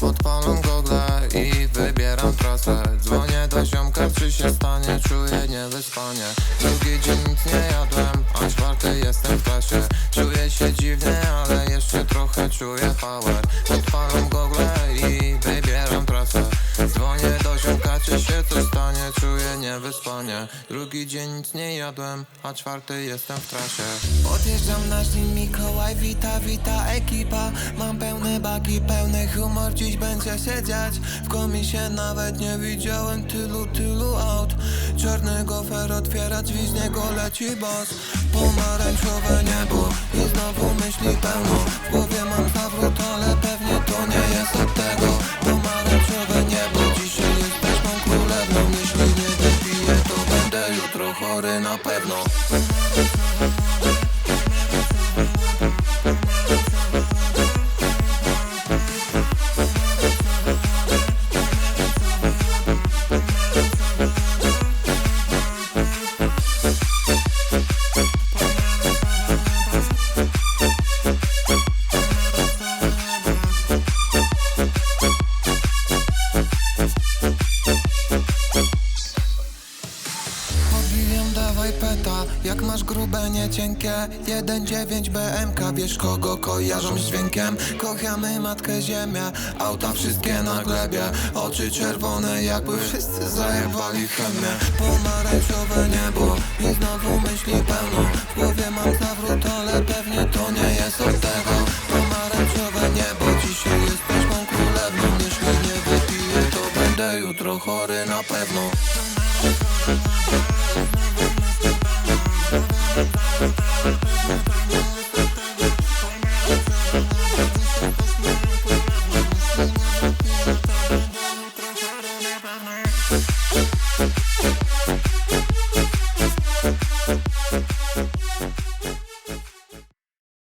Odpalam gogle i wybieram trasę Dzwonię do ziomka, czy się stanie, czuję niewyspanie. Drugi dzień nic nie jadłem, a czwarty jestem w klasie Czuję się dziwnie, ale jeszcze trochę czuję power. Odpalam gogle i wybieram trasę Dzwonię do ziomka, czy się coś stanie czuję niewyspanie. Drugi dzień nic nie jadłem, a czwarty jestem w trasie. Odjeżdżam na dzień Mikołaj, wita, wita ekipa. Mam pełne bagi, pełny humor, dziś będzie się dziać W komisie nawet nie widziałem tylu, tylu aut. Czarny gofer otwiera drzwi, z niego leci bas Pomarańczowe niebo i znowu myśli pełno Jeśli nie wypiję, to będę jutro chory na pewno Podbiłem jak masz grube, nie cienkie 1.9 BMK, wiesz kogo kojarzą z dźwiękiem. Kochamy matkę ziemię, auta wszystkie na glebie. Oczy czerwone jakby wszyscy zajebali chemię. Pomarańczowe niebo i znowu myśli pełno. W głowie mam zawrót, ale pewnie to nie jest od tego. Pomarańczowe niebo, dzisiaj jesteś mą królewną. Jeśli nie wypiję, to będę jutro chory na pewno Thank